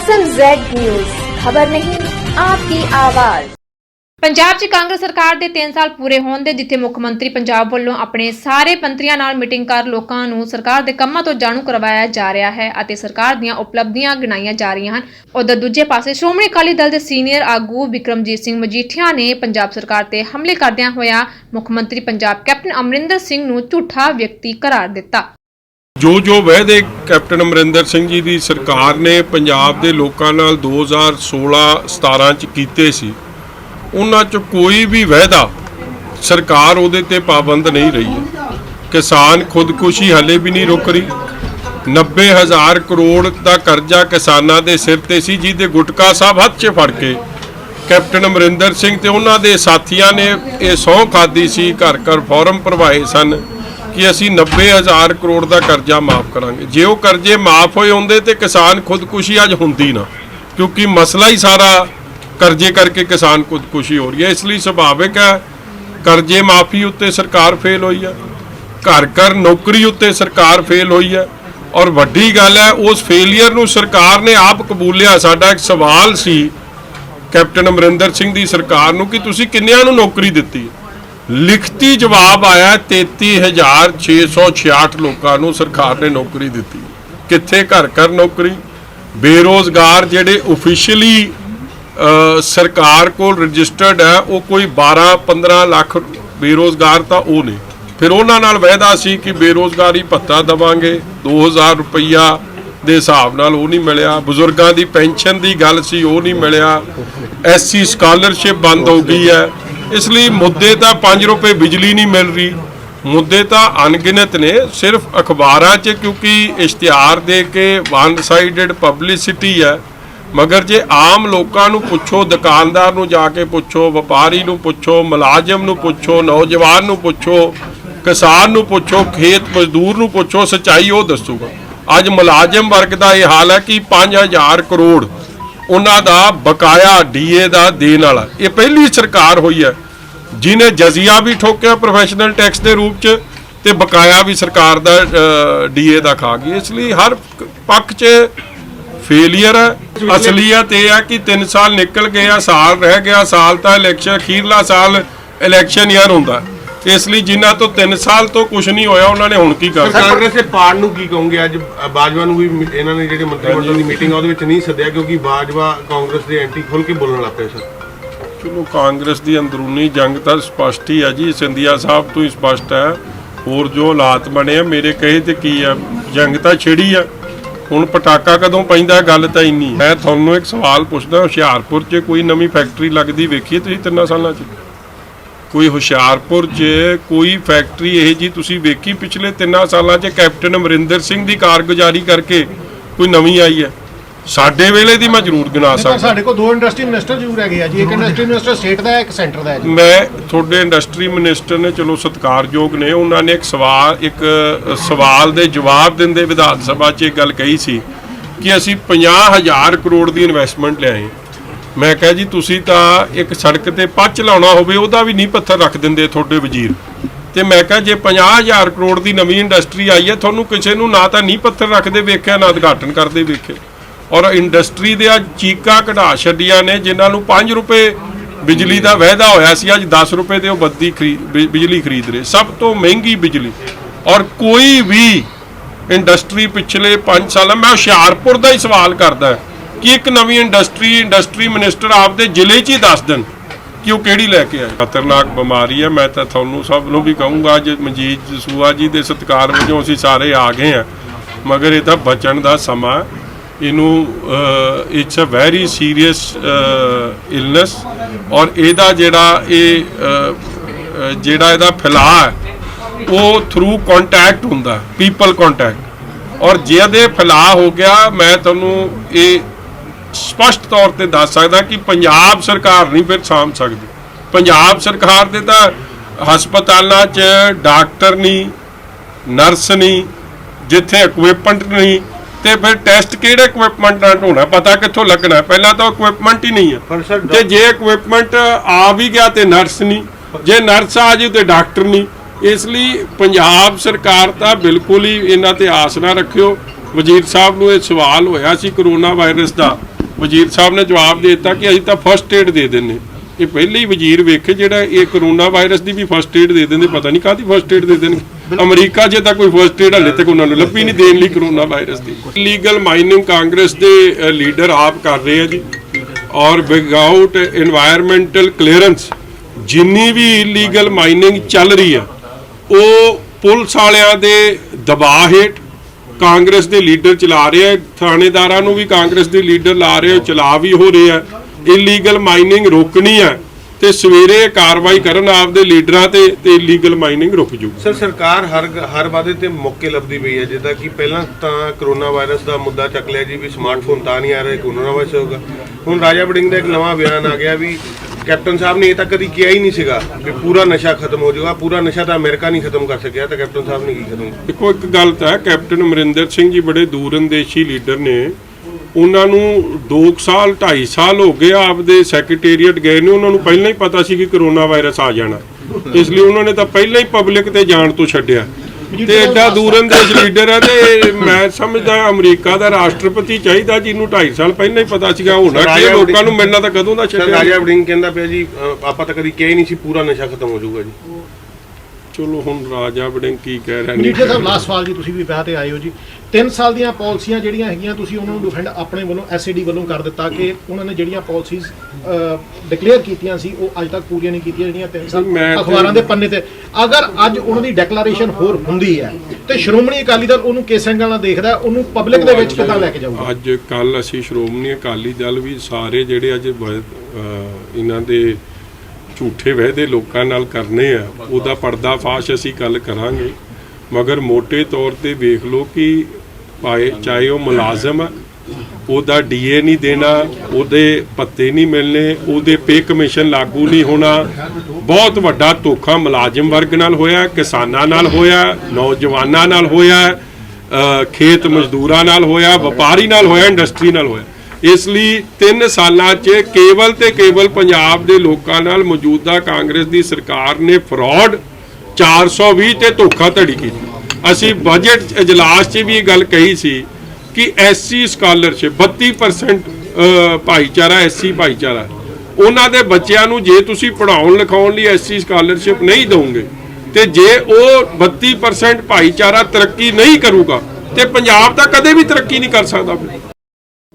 S M Z news ਖਬਰ ਨਹੀਂ ਆਪकी ਆਵਾਜ਼। ਪੰਜਾਬ 'ਚ ਕਾਂਗਰਸ ਸਰਕਾਰ ਦੇ 3 ਸਾਲ ਪੂਰੇ ਹੋਣ ਦੇ, ਜਿੱਥੇ ਮੁੱਖ ਮੰਤਰੀ ਪੰਜਾਬ ਵੱਲੋਂ ਆਪਣੇ ਸਾਰੇ ਮੰਤਰੀਆਂ ਨਾਲ ਮੀਟਿੰਗ ਕਰ ਲੋਕਾਂ ਨੂੰ ਸਰਕਾਰ ਦੇ ਕੰਮਾਂ ਤੋਂ ਜਾਣੂ ਕਰਵਾਇਆ ਜਾ ਰਿਹਾ ਹੈ ਅਤੇ ਸਰਕਾਰ ਦੀਆਂ ਉਪਲਬਧੀਆਂ ਗਿਣਾਈਆਂ ਜਾ ਰਹੀਆਂ ਹਨ। ਉਧਰ ਦੂਜੇ ਪਾਸੇ ਸ਼੍ਰੋਮਣੀ ਅਕਾਲੀ ਦਲ ਦੇ ਸੀਨੀਅਰ ਆਗੂ ਵਿਕਰਮਜੀਤ ਸਿੰਘ ਮਜੀਠੀਆ ਨੇ ਪੰਜਾਬ ਸਰਕਾਰ ਤੇ ਹਮਲੇ ਕਰਦਿਆਂ ਹੋਇਆ ਮੁੱਖ ਮੰਤਰੀ ਪੰਜਾਬ ਕੈਪਟਨ ਅਮਰਿੰਦਰ ਸਿੰਘ ਨੂੰ ਝੂਠਾ ਵਿਅਕਤੀ ਕਰਾਰ ਦਿੱਤਾ। ਜੋ ਜੋ ਵਾਅਦੇ ਕੈਪਟਨ ਅਮਰਿੰਦਰ ਸਿੰਘ ਜੀ ਦੀ ਸਰਕਾਰ ਨੇ ਪੰਜਾਬ ਦੇ ਲੋਕਾਂ ਨਾਲ 2016-17 ਚ ਕੀਤੇ ਸੀ, ਉਹਨਾਂ ਚ ਕੋਈ ਵੀ ਵਾਅਦਾ ਸਰਕਾਰ ਉਹਦੇ ਤੇ ਪਾਬੰਦ ਨਹੀਂ ਰਹੀ। ਹੈ ਕਿਸਾਨ ਖੁਦਕੁਸ਼ੀ ਹਲੇ ਵੀ ਨਹੀਂ ਰੁਕ ਰਹੀ। 90000 ਕਰੋੜ ਦਾ ਕਰਜ਼ਾ ਕਿਸਾਨਾਂ ਦੇ ਸਿਰ ਤੇ ਸੀ, ਜਿਹਦੇ ਗੁਟਕਾ ਸਾਹਿਬ ਹੱਥ 'ਚ ਫੜ ਕੇ ਕੈਪਟਨ ਅਮਰਿੰਦਰ ਸਿੰਘ ਤੇ ਉਹਨਾਂ ਦੇ ਸਾਥੀਆਂ ਨੇ ਇਹ ਸਹੁੰ ਖਾਦੀ ਸੀ ਘਰ ਘਰ ਫੋਰਮ ਭਰਵਾਏ ਸਨ। ਕਿ ਅਸੀਂ 90000 ਕਰੋੜ ਦਾ ਕਰਜ਼ਾ ਮਾਫ ਕਰਾਂਗੇ। ਜੇ ਉਹ ਕਰਜ਼ੇ ਮਾਫ ਹੋਏ ਹੁੰਦੇ ਤੇ ਕਿਸਾਨ ਖੁਦਕੁਸ਼ੀ ਅੱਜ ਹੁੰਦੀ ਨਾ, ਕਿਉਂਕਿ ਮਸਲਾ ਹੀ ਸਾਰਾ ਕਰਜ਼ੇ ਕਰਕੇ ਕਿਸਾਨ ਖੁਦਕੁਸ਼ੀ ਹੋ ਰਹੀ ਹੈ। ਇਸ ਲਈ ਸੁਭਾਵਿਕ ਹੈ, ਕਰਜ਼ੇ ਮਾਫੀ ਉੱਤੇ ਸਰਕਾਰ ਫੇਲ ਹੋਈ ਹੈ, ਘਰ ਘਰ ਨੌਕਰੀ ਉੱਤੇ ਸਰਕਾਰ ਫੇਲ ਹੋਈ ਹੈ। ਔਰ ਵੱਡੀ ਗੱਲ ਹੈ, ਉਸ ਫੇਲਿਅਰ ਨੂੰ ਸਰਕਾਰ ਨੇ ਆਪ ਕਬੂਲਿਆ। ਸਾਡਾ ਇੱਕ ਸਵਾਲ ਸੀ ਕੈਪਟਨ ਅਮਰਿੰਦਰ ਸਿੰਘ ਦੀ ਸਰਕਾਰ ਨੂੰ ਕਿ ਤੁਸੀਂ ਕਿੰਨਿਆਂ ਨੂੰ ਨੌਕਰੀ ਦਿੱਤੀ ਲਿਖਤੀ ਜਵਾਬ ਆਇਆ 33666 ਲੋਕਾਂ ਨੂੰ ਸਰਕਾਰ ਨੇ ਨੌਕਰੀ ਦਿੱਤੀ। ਕਿੱਥੇ ਘਰ ਘਰ ਨੌਕਰੀ? ਬੇਰੋਜ਼ਗਾਰ ਜਿਹੜੇ ਆਫੀਸ਼ੀਅਲੀ ਸਰਕਾਰ ਕੋਲ ਰਜਿਸਟਰਡ ਹੈ, ਉਹ ਕੋਈ 12 15 ਲੱਖ ਬੇਰੋਜ਼ਗਾਰ ਤਾਂ ਉਹ ਨੇ। ਫਿਰ ਉਹਨਾਂ ਨਾਲ ਵਾਅਦਾ ਸੀ ਕਿ ਬੇਰੋਜ਼ਗਾਰੀ ਭੱਤਾ ਦਵਾਂਗੇ। 2000 ਰੁਪਈਆ ਦੇ ਹਿਸਾਬ ਨਾਲ ਉਹ ਨਹੀਂ ਮਿਲਿਆ। ਬਜ਼ੁਰਗਾਂ ਦੀ ਪੈਨਸ਼ਨ ਦੀ ਗੱਲ ਸੀ, ਉਹ ਨਹੀਂ ਮਿਲਿਆ। ਐਸਸੀ ਸਕਾਲਰਸ਼ਿਪ ਬੰਦ ਹੋ ਗਈ ਹੈ। ਇਸ ਲਈ ਮੁੱਦੇ ਤਾਂ 5 ਰੁਪਏ ਬਿਜਲੀ ਨਹੀਂ ਮਿਲ ਰਹੀ। ਮੁੱਦੇ ਤਾਂ ਅਣਗਿਣਤ ਨੇ, ਸਿਰਫ ਅਖਬਾਰਾਂ 'ਚ ਕਿਉਂਕਿ ਇਸ਼ਤਿਹਾਰ ਦੇ ਕੇ ਵਨ ਸਾਈਡਡ ਪਬਲਿਸਿਟੀ ਹੈ। ਮਗਰ ਜੇ ਆਮ ਲੋਕਾਂ ਨੂੰ ਪੁੱਛੋ, ਦੁਕਾਨਦਾਰ ਨੂੰ ਜਾ ਕੇ ਪੁੱਛੋ, ਵਪਾਰੀ ਨੂੰ ਪੁੱਛੋ, ਮੁਲਾਜ਼ਮ ਨੂੰ ਪੁੱਛੋ, ਨੌਜਵਾਨ ਨੂੰ ਪੁੱਛੋ, ਕਿਸਾਨ ਨੂੰ ਪੁੱਛੋ, ਖੇਤ ਮਜ਼ਦੂਰ ਨੂੰ ਪੁੱਛੋ, ਸਚਾਈ ਉਹ ਦੱਸੂਗਾ। ਅੱਜ ਮੁਲਾਜ਼ਮ ਵਰਗ ਦਾ ਇਹ ਹਾਲ ਹੈ ਕਿ 5000 ਕਰੋੜ ਉਹਨਾਂ ਦਾ ਬਕਾਇਆ ਡੀਏ ਦਾ ਦੇਣ ਵਾਲਾ। ਇਹ ਪਹਿਲੀ ਸਰਕਾਰ ਹੋਈ ਹੈ। ਜਿਨੇ ਜਜ਼ੀਆ ਵੀ ਠੋਕਿਆ ਪ੍ਰੋਫੈਸ਼ਨਲ ਟੈਕਸ ਦੇ ਰੂਪ 'ਚ ਤੇ ਬਕਾਇਆ ਵੀ ਸਰਕਾਰ ਦਾ ਡੀਏ ਦਾ ਖਾ ਗਈ। ਇਸ ਲਈ ਹਰ ਪੱਖ 'ਚ ਫੇਲਿਅਰ ਹੈ। ਅਸਲੀਅਤ ਇਹ ਹੈ ਕਿ 3 ਸਾਲ ਨਿਕਲ ਗਏ ਆ ਸਾਲ ਰਹਿ ਗਿਆ, ਸਾਲ ਤਾਂ ਇਲੈਕਸ਼ਨ ਅਖੀਰਲਾ ਸਾਲ ਇਲੈਕਸ਼ਨ ਈਅਰ ਹੁੰਦਾ। ਇਸ ਲਈ ਜਿਨ੍ਹਾਂ ਤੋਂ 3 ਸਾਲ ਤੋਂ ਕੁਝ ਨਹੀਂ ਹੋਇਆ ਉਹਨਾਂ ਨੇ ਹੁਣ ਕੀ ਕਰਨਾ ਕਾਂਗਰਸ ਦੇ ਪਾਰਟ ਨੂੰ ਕੀ ਕਹੋਗੇ? ਅੱਜ ਬਾਜਵਾ ਨੂੰ ਵੀ ਇਹਨਾਂ ਨੇ ਜਿਹੜੇ ਮੰਤਰੀ ਮੰਡਲ ਦੀ ਮੀਟਿੰਗ ਆ ਉਹਦੇ ਵਿੱਚ ਨਹੀਂ ਸੱਦਿਆ ਕਿਉਂਕਿ ਬਾਜਵਾ ਕਾਂਗਰਸ ਦੇ ਐਂਟੀ ਖੁੱਲ ਕੇ ਬੋਲਣ ਲੱਗ ਪਏ ਸਰ। ਚਲੋ ਕਾਂਗਰਸ ਦੀ ਅੰਦਰੂਨੀ ਜੰਗ ਤਾਂ ਸਪਸ਼ਟ ਹੀ ਹੈ ਜੀ। ਸਿੰਧੀਆ ਸਾਹਿਬ ਤੋਂ ਹੀ ਸਪਸ਼ਟ ਹੈ। ਹੋਰ ਜੋ ਹਾਲਾਤ ਬਣੇ ਆ ਮੇਰੇ ਕਹੇ ਤੇ ਕੀ ਆ? ਜੰਗ ਤਾਂ ਛਿੜੀ ਆ। ਹੁਣ ਪਟਾਕਾ ਕਦੋਂ ਪੈਂਦਾ ਗੱਲ ਤਾਂ ਇੰਨੀ ਮੈਂ ਤੁਹਾਨੂੰ ਇੱਕ ਸਵਾਲ ਪੁੱਛਦਾ ਹੁਸ਼ਿਆਰਪੁਰ 'ਚ ਕੋਈ ਨਵੀਂ ਫੈਕਟਰੀ ਲੱਗਦੀ ਵੇਖੀ ਤੁਸੀਂ ਤਿੰਨਾਂ ਸਾਲਾਂ 'ਚ? ਕੋਈ ਹੁਸ਼ਿਆਰਪੁਰ 'ਚ ਕੋਈ ਫੈਕਟਰੀ ਇਹ ਜੀ ਤੁਸੀਂ ਵੇਖੀ ਪਿਛਲੇ ਤਿੰਨਾਂ ਸਾਲਾਂ 'ਚ ਕੈਪਟਨ ਅਮਰਿੰਦਰ ਸਿੰਘ ਦੀ ਕਾਰਗੁਜ਼ਾਰੀ ਕਰਕੇ ਕੋਈ ਨਵੀਂ ਆਈ ਹੈ? ਸਾਡੇ ਵੇਲੇ ਦੀ ਮੈਂ ਜ਼ਰੂਰ ਗਿਣਾ ਸਕਦਾ। ਸਾਡੇ ਕੋਲ ਦੋ ਇੰਡਸਟਰੀ ਮਿਨਿਸਟਰ ਜ਼ਰੂਰ ਹੈਗੇ ਆ ਜੀ। ਇੱਕ ਇੰਡਸਟਰੀ ਮਿਨਿਸਟਰ ਸਟੇਟ ਦਾ ਹੈ ਇੱਕ ਸੈਂਟਰ ਦਾ ਹੈ ਜੀ। ਮੈਂ ਤੁਹਾਡੇ ਇੰਡਸਟਰੀ ਮਿਨਿਸਟਰ ਨੇ ਚਲੋ ਸਤਿਕਾਰਯੋਗ ਨੇ ਉਹਨਾਂ ਨੇ ਇੱਕ ਸਵਾਲ ਇੱਕ ਸਵਾਲ ਦੇ ਜਵਾਬ ਦਿੰਦੇ ਵਿਧਾਨ ਸਭਾ 'ਚ ਇਹ ਗੱਲ ਕਹੀ ਸੀ ਕਿ ਅਸੀਂ 50000 ਕਰੋੜ ਦੀ ਇਨਵੈਸਟਮੈਂਟ ਲਿਆਏ। ਮੈਂ ਕਿਹਾ ਜੀ, ਤੁਸੀਂ ਤਾਂ ਇੱਕ ਸੜਕ ਤੇ ਪੱਚ ਲਾਉਣਾ ਹੋਵੇ, ਉਹਦਾ ਵੀ ਨਹੀਂ ਪੱਥਰ ਰੱਖ ਦਿੰਦੇ ਤੁਹਾਡੇ ਵਜ਼ੀਰ। ਤੇ ਮੈਂ ਕਿਹਾ, ਜੇ 50000 ਕਰੋੜ ਦੀ ਨਵੀਂ ਇੰਡਸਟਰੀ ਆਈ ਹੈ, ਤੁਹਾਨੂੰ ਕਿਸੇ ਨੂੰ ਨਾ ਤਾਂ ਨਹੀਂ ਪੱਥਰ ਰੱਖਦੇ ਵੇਖਿਆ, ਨਾ ਉਦਘਾਟਨ ਕਰਦੇ ਵੇਖੇ। ਔਰ ਇੰਡਸਟਰੀ ਦੇ ਅੱਜ ਚੀਕਾ ਕਢਾ ਛੱਡੀਆਂ ਨੇ, ਜਿਨ੍ਹਾਂ ਨੂੰ 5 ਰੁਪਏ ਬਿਜਲੀ ਦਾ ਵਾਅਦਾ ਹੋਇਆ ਸੀ, ਅੱਜ 10 ਰੁਪਏ ਦੇ ਉਹ ਬੱਦੀ ਖਰੀਦ ਬਿ- ਬਿਜਲੀ ਖਰੀਦ ਰਹੇ। ਸਭ ਤੋਂ ਮਹਿੰਗੀ ਬਿਜਲੀ। ਔਰ ਕੋਈ ਵੀ ਇੰਡਸਟਰੀ ਪਿਛਲੇ 5 ਸਾਲਾਂ, ਮੈਂ ਹੁਸ਼ਿਆਰਪੁਰ ਦਾ ਹੀ ਸਵਾਲ ਕਰਦਾ। ਕਿ ਇੱਕ ਨਵੀਂ ਇੰਡਸਟਰੀ ਇੰਡਸਟਰੀ ਮਿਨਿਸਟਰ ਆਪਦੇ ਜ਼ਿਲ੍ਹੇ 'ਚ ਹੀ ਦੱਸ ਦੇਣ ਕਿ ਉਹ ਕਿਹੜੀ ਲੈ ਕੇ ਆਏ। ਖਤਰਨਾਕ ਬਿਮਾਰੀ ਹੈ, ਮੈਂ ਤਾਂ ਤੁਹਾਨੂੰ ਸਭ ਨੂੰ ਵੀ ਕਹੂੰਗਾ, ਅੱਜ ਮਨਜੀਤ ਜਸੂਆ ਜੀ ਦੇ ਸਤਿਕਾਰ ਵਜੋਂ ਅਸੀਂ ਸਾਰੇ ਆ ਗਏ ਆ ਮਗਰ ਇਹ ਤਾਂ ਬਚਣ ਦਾ ਸਮਾਂ ਇਹਨੂੰ it's a very serious illness ਔਰ ਇਹਦਾ ਜਿਹੜਾ ਇਹ ਜਿਹੜਾ ਇਹਦਾ ਫੈਲਾਅ ਉਹ ਥਰੂ ਕੰਟੈਕਟ ਹੁੰਦਾ ਪੀਪਲ ਕੰਟੈਕਟ ਔਰ ਜੇ ਇਹਦੇ ਫੈਲਾਅ ਹੋ ਗਿਆ, ਮੈਂ ਤੁਹਾਨੂੰ ਇਹ ਸਪਸ਼ਟ ਤੌਰ ਤੇ ਦੱਸ ਸਕਦਾ ਕਿ ਪੰਜਾਬ ਸਰਕਾਰ ਨਹੀਂ ਫਿਰ ਸਾਂਭ ਸਕਦੀ। ਪੰਜਾਬ ਸਰਕਾਰ ਦੇ ਤਾਂ ਹਸਪਤਾਲਾਂ 'ਚ ਡਾਕਟਰ ਨਹੀਂ ਨਰਸ ਨਹੀਂ ਜਿੱਥੇ ਇਕਵਿਪਮੈਂਟ ਨਹੀਂ ਤੇ ਫਿਰ ਟੈਸਟ ਕਿਹੜੇ ਇਕਵਿਪਮੈਂਟ ਨਾਲ ਹੋਣਾ ਪਤਾ ਕਿੱਥੋਂ ਲੱਗਣਾ? ਪਹਿਲਾਂ ਤਾਂ ਇਕਵਿਪਮੈਂਟ ਹੀ ਨਹੀਂ ਹੈ ਤੇ ਜੇ ਇਕਵਿਪਮੈਂਟ ਆ ਵੀ ਗਿਆ ਤੇ ਨਰਸ ਨਹੀਂ ਜੇ ਨਰਸ ਆ ਜੀ ਤੇ ਡਾਕਟਰ ਨਹੀਂ ਇਸ ਲਈ ਪੰਜਾਬ ਸਰਕਾਰ ਤਾਂ ਬਿਲਕੁਲ ਹੀ ਇਹਨਾਂ ਤੇ ਆਸ ਨਾ ਰੱਖਿਓ। ਵਜ਼ੀਰ ਸਾਹਿਬ ਨੂੰ ਇਹ ਸਵਾਲ ਹੋਇਆ ਸੀ ਕਰੋਨਾ ਵਾਇਰਸ ਦਾ। ਵਜ਼ੀਰ ਸਾਹਿਬ ਨੇ ਜਵਾਬ ਦੇ ਦਿੱਤਾ ਕਿ ਅਸੀਂ ਤਾਂ ਫਸਟ ਏਡ ਦੇ ਦਿੰਨੇ ਇਹ ਪਹਿਲੇ ਹੀ ਵਜ਼ੀਰ ਵੇਖੇ ਜਿਹੜਾ ਇਹ ਕਰੋਨਾ ਵਾਇਰਸ ਦੀ ਵੀ ਫਸਟ ਏਡ ਦੇ ਦਿੰਦੇ ਪਤਾ ਨਹੀਂ ਕਾਹਦੀ ਫਸਟ ਏਡ ਦੇ ਦੇਣਗੇ। ਅਮਰੀਕਾ ਜੇ ਤਾਂ ਕੋਈ ਫਸਟ ਏਡ ਹਲੇ ਤੱਕ ਉਹਨਾਂ ਨੂੰ ਲੱਭੀ ਨਹੀਂ ਦੇਣ ਲਈ ਕਰੋਨਾ ਵਾਇਰਸ ਦੀ। ਲੀਗਲ ਮਾਈਨਿੰਗ ਕਾਂਗਰਸ ਦੇ ਲੀਡਰ ਆਪ ਕਰ ਰਹੇ ਆ ਜੀ। ਔਰ ਵਿਗਆਊਟ এনवायरमेंटल ਕਲੀਅਰੈਂਸ ਜਿੰਨੀ ਵੀ ਇਲੀਗਲ ਮਾਈਨਿੰਗ ਚੱਲ ਰਹੀ ਆ ਉਹ ਪੁਲਿਸ ਵਾਲਿਆਂ ਦੇ ਦਬਾਅ ਹੇਠ ਕਾਂਗਰਸ ਦੇ ਲੀਡਰ ਚਲਾ ਰਹੇ ਆ ਥਾਣੇਦਾਰਾਂ ਨੂੰ ਵੀ ਕਾਂਗਰਸ ਦੇ ਲੀਡਰ ਲਾ ਰਹੇ ਆ ਚਲਾ ਵੀ ਹੋ ਰਹੇ ਆ ਇਲੀਗਲ ਮਾਈਨਿੰਗ ਰੋਕਣੀ ਆ ਤੇ ਸਵੇਰੇ ਕਾਰਵਾਈ ਕਰਨ ਆਪਦੇ ਲੀਡਰਾਂ ਤੇ ਤੇ ਇਲੀਗਲ ਮਾਈਨਿੰਗ ਰੁਕ ਜੂ। ਸਰ ਸਰਕਾਰ ਹਰ ਹਰ ਵਾਦੇ ਤੇ ਮੌਕੇ ਲੱਭਦੀ ਪਈ ਹੈ ਜਿੱਦਾਂ ਕਿ ਪਹਿਲਾਂ ਤਾਂ ਕਰੋਨਾ ਵਾਇਰਸ ਦਾ ਮੁੱਦਾ ਚੱਕ ਲਿਆ ਜੀ ਵੀ ਸਮਾਰਟਫੋਨ ਤਾਂ ਨਹੀਂ ਆ ਰਹੇ ਕਰੋਨਾ ਵਾਇਰਸ ਹੋਗਾ ਹੁਣ ਰਾਜਾ ਵੜਿੰਗ ਦਾ ਇੱਕ ਨਵਾਂ ਬਿਆਨ ਆ ਗਿਆ ਵੀ ਕੈਪਟਨ ਸਾਹਿਬ ਨੇ ਇਹ ਤਾਂ ਕਦੀ ਕਿਹਾ ਹੀ ਨਹੀਂ ਸੀਗਾ ਵੀ ਪੂਰਾ ਨਸ਼ਾ ਖਤਮ ਹੋ ਜਾਊਗਾ ਪੂਰਾ ਨਸ਼ਾ ਤਾਂ ਅਮਰੀਕਾ ਨਹੀਂ ਖਤਮ ਕਰ ਸਕਿਆ ਤਾਂ ਕੈਪਟਨ ਸਾਹਿਬ ਨੇ ਕੀ ਖਤਮ ਦੇਖੋ ਇੱਕ ਗੱਲ ਤਾਂ ਹੈ ਕੈਪਟਨ ਅਮਰਿੰਦਰ ਸਿੰਘ ਜੀ ਬੜੇ ਦੂਰਅੰਦੇਸ਼ੀ ਲੀਡਰ ਨੇ। ਉਹਨਾਂ ਨੂੰ 2 ਸਾਲ 2.5 ਸਾਲ ਹੋ ਗਏ ਆਪਦੇ ਸੈਕਟਰੀਏਟ ਗਏ ਨੇ ਉਹਨਾਂ ਨੂੰ ਪਹਿਲਾਂ ਹੀ ਪਤਾ ਸੀ ਕਿ ਕਰੋਨਾ ਵਾਇਰਸ ਆ ਜਾਣਾ। ਇਸ ਲਈ ਉਹਨਾਂ ਨੇ ਤਾਂ ਪਹਿਲਾਂ ਹੀ ਪਬਲਿਕ ਤੇ ਜਾਣ ਤੋਂ ਛੱਡਿਆ। ਤੇ ਐਡਾ ਦੂਰਅੰਦੇਸ਼ ਲੀਡਰ ਹੈ ਤੇ ਮੈਂ ਸਮਝਦਾ ਅਮਰੀਕਾ ਦਾ ਰਾਸ਼ਟਰਪਤੀ ਚਾਹੀਦਾ ਜਿਹਨੂੰ 2.5 ਸਾਲ ਪਹਿਲਾਂ ਹੀ ਪਤਾ ਸੀਗਾ ਹੋਣਾ ਕਿ ਲੋਕਾਂ ਨੂੰ ਮਿਲਣਾ ਤਾਂ ਕਦੋਂ ਦਾ ਛੱਡਿਆ? ਰਾਜਾ ਵੜਿੰਗ ਕਹਿੰਦਾ ਪਿਆ ਜੀ ਆਪਾਂ ਤਾਂ ਕਦੀ ਕਿਹਾ ਹੀ ਨਹੀਂ ਸੀ ਪੂਰਾ ਨਸ਼ਾ ਖਤਮ ਹੋ ਜਾਊਗਾ ਜੀ। ਚਲੋ ਹੁਣ ਰਾਜਾ ਵੜਿੰਗ ਕੀ ਕਹਿ ਰਿਹਾ ਮਨੀਟਰ ਸਾਹਿਬ ਲਾਸਟ ਸਵਾਲ ਜੀ ਤੁਸੀਂ ਵੀ ਵਿਆਹ ਤੇ ਆਏ ਹੋ ਜੀ। 3 ਸਾਲ ਦੀਆਂ ਪਾਲਿਸੀਆਂ ਜਿਹੜੀਆਂ ਹੈਗੀਆਂ ਤੁਸੀਂ ਉਹਨਾਂ ਨੂੰ ਡਿਫੈਂਡ ਆਪਣੇ ਵੱਲੋਂ ਐਸਏਡੀ ਵੱਲੋਂ ਕਰ ਦਿੱਤਾ ਕਿ ਉਹਨਾਂ ਨੇ ਜਿਹੜੀਆਂ ਪਾਲਿਸੀਜ਼ ਡਿਕਲੇਅਰ ਕੀਤੀਆਂ ਸੀ ਉਹ ਅੱਜ ਤੱਕ ਪੂਰੀਆਂ ਨਹੀਂ ਕੀਤੀਆਂ ਜਿਹੜੀਆਂ 3 ਸਾਲ ਅਖਬਾਰਾਂ ਦੇ ਪੰਨੇ ਤੇ। ਅਗਰ ਅੱਜ ਉਹਨਾਂ ਦੀ ਡੈਕਲੇਰੇਸ਼ਨ ਹੋਰ ਹੁੰਦੀ ਹੈ ਤੇ ਸ਼੍ਰੋਮਣੀ ਅਕਾਲੀ ਦਲ ਉਹਨੂੰ ਕਿਸ ਐਂਗਲ ਨਾਲ ਦੇਖਦਾ ਉਹਨੂੰ ਪਬਲਿਕ ਦੇ ਵਿੱਚ ਕਿੱਦਾਂ ਲੈ ਕੇ ਜਾਊਗਾ? ਅੱਜ ਕੱਲ ਅਸੀਂ ਸ਼੍ਰੋਮਣੀ ਅਕਾਲੀ ਦਲ ਵੀ ਸਾਰੇ ਜਿਹੜੇ ਅੱਜ ਇਹਨਾਂ ਦੇ ਝੂਠੇ ਵਾਅਦੇ ਲੋਕਾਂ ਨਾਲ ਕਰਨੇ ਆ, ਉਹਦਾ ਪਰਦਾਫਾਸ਼ ਅਸੀਂ ਕੱਲ ਕਰਾਂਗੇ। ਮਗਰ ਮੋٹے ਤੌਰ ਤੇ ਵੇਖ ਲਓ ਕਿ ਭਾਏ ਚਾਹੇ ਉਹ ਮੁਲਾਜ਼ਮ ਆ, ਉਹਦਾ ਡੀਏ ਨਹੀਂ ਦੇਣਾ, ਉਹਦੇ ਪੱਤੇ ਨਹੀਂ ਮਿਲਨੇ ਉਹਦੇ ਪੇ ਕਮਿਸ਼ਨ ਲਾਗੂ ਨਹੀਂ ਹੋਣਾ। ਬਹੁਤ ਵੱਡਾ ਧੋਖਾ ਮੁਲਾਜ਼ਮ ਵਰਗ ਨਾਲ ਹੋਇਆ, ਕਿਸਾਨਾਂ ਨਾਲ ਹੋਇਆ, ਨੌਜਵਾਨਾਂ ਨਾਲ ਹੋਇਆ ਖੇਤ ਮਜ਼ਦੂਰਾਂ ਨਾਲ ਹੋਇਆ, ਵਪਾਰੀ ਨਾਲ ਹੋਇਆ, ਇੰਡਸਟਰੀ ਨਾਲ ਹੋਇਆ। ਇਸ ਲਈ 3 ਸਾਲਾਂ 'ਚ ਕੇਵਲ ਤੇ ਕੇਵਲ ਪੰਜਾਬ ਦੇ ਲੋਕਾਂ ਨਾਲ ਮੌਜੂਦਾ ਕਾਂਗਰਸ ਦੀ ਸਰਕਾਰ ਨੇ ਫਰਾਡ 420 ਤੇ ਧੋਖਾਧੜੀ ਕੀਤੀ। ਅਸੀਂ ਬਜਟ ਇਜਲਾਸ 'ਚ ਵੀ ਇਹ ਗੱਲ ਕਹੀ ਸੀ ਕਿ ਐਸਸੀ ਸਕਾਲਰਸ਼ਿਪ 32% ਭਾਈਚਾਰਾ ਐਸਸੀ ਭਾਈਚਾਰਾ। ਉਹਨਾਂ ਦੇ ਬੱਚਿਆਂ ਨੂੰ ਜੇ ਤੁਸੀਂ ਪੜ੍ਹਾਉਣ ਲਿਖਾਉਣ ਲਈ ਐਸਸੀ ਸਕਾਲਰਸ਼ਿਪ ਨਹੀਂ ਦੋਗੇ ਤੇ ਜੇ ਉਹ 32% ਭਾਈਚਾਰਾ ਤਰੱਕੀ ਨਹੀਂ ਕਰੂਗਾ, ਤੇ ਪੰਜਾਬ ਤਾਂ ਕਦੇ ਵੀ ਤਰੱਕੀ ਨਹੀਂ ਕਰ ਸਕਦਾ।